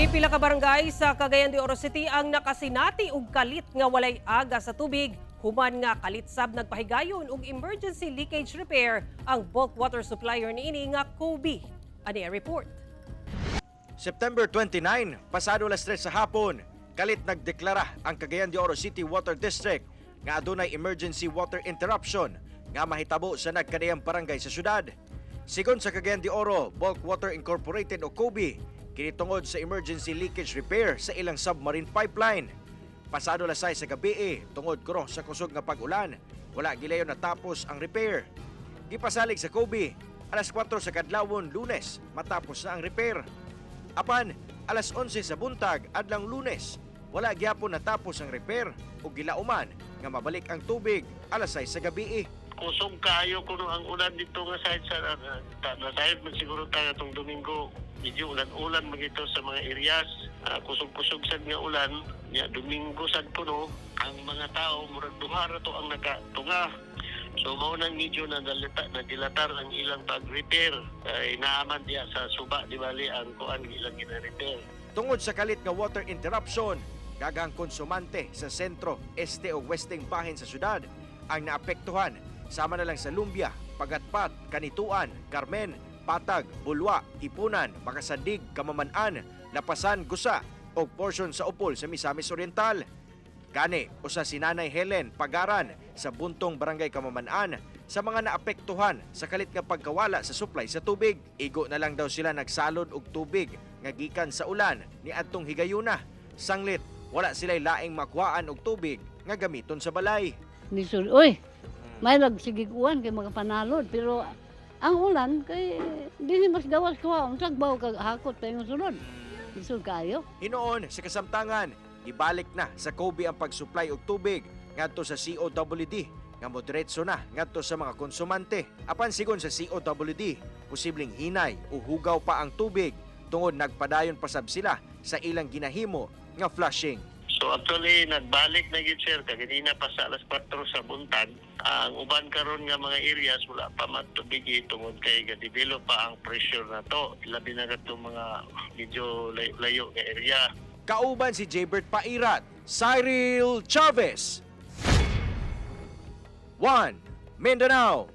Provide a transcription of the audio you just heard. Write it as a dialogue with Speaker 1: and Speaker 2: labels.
Speaker 1: Pipila ka barangay sa Cagayan de Oro City ang nakasinati og kalit nga walay aga sa tubig. Human nga kalitsab nagpahigayon og emergency leakage repair ang bulk water supplier niini nga Kobe. Ani report.
Speaker 2: September 29, pasado alas 3 sa hapon, kalit nagdeklara ang Cagayan de Oro City Water District nga adunay emergency water interruption nga mahitabo sa nagkadayang barangay sa syudad. Sigon sa Cagayan de Oro Bulk Water Incorporated o COBE, kinitungod sa emergency leakage repair sa ilang submarine pipeline. Pasado 6 sa gabi eh, tungod kuro sa kusog nga pag-ulan, wala gilayon natapos ang repair. Gipasalig sa COBE, alas 4 sa kadlawon lunes matapos na ang repair. Apan, alas 11 sa buntag, adlang lunes, wala gyapon natapos ang repair o gilauman nga mabalik ang tubig alas 6 sa gabi.
Speaker 3: Kusog kayo kuno ang ulan dito nga side sa uh, ta, na side man siguro tayo itong Domingo. Medyo ulan-ulan magito sa mga areas. Ah, kusog-kusog sad nga ulan. Nya Domingo sad kuno ang mga tao murag duha to ang nakatunga. So mao nang medyo nadalita nadilatar ang ilang pag-repair ay naaman diya sa suba di bali ang kuan ilang gina-repair.
Speaker 2: Tungod sa kalit nga water interruption, gagang konsumante sa sentro, este o westeng bahin sa syudad ang naapektuhan sama na lang sa Lumbia, Pagatpat, Kanituan, Carmen, Patag, Bulwa, Ipunan, Makasadig, Kamaman-an, Lapasan, Gusa o portion sa Upol sa Misamis Oriental. Gani o sa sinanay Helen Pagaran sa buntong barangay Kamaman-an sa mga naapektuhan sa kalit nga pagkawala sa supply sa tubig. Igo na lang daw sila nagsalod og tubig nga gikan sa ulan ni adtong higayuna. Sanglit, wala sila'y laing makuhaan og tubig nga gamiton sa balay.
Speaker 4: Nisod, uy, may nagsigiguan kay mga panalod. Pero ang ulan, kay di mas gawas ko. Ang sagbaw kag hakot pa yung sunod. Nisod kayo.
Speaker 2: Hinoon sa kasamtangan, ibalik na sa Kobe ang pag-supply og tubig ngadto sa COWD nga moderetso na ngadto sa mga konsumante. Apan sigon sa COWD, posibleng hinay o hugaw pa ang tubig tungod nagpadayon pasab sila sa ilang ginahimo nga flushing.
Speaker 3: So actually nagbalik na gid sir kaganina pa sa alas 4 sa buntag. Ang uban karon nga mga areas wala pa matubigi tungod kay ga-develop pa ang pressure na to. Labi na kadto mga medyo lay- layo nga area.
Speaker 2: Kauban si Jaybert Pairat, Cyril Chavez. 1. Mindanao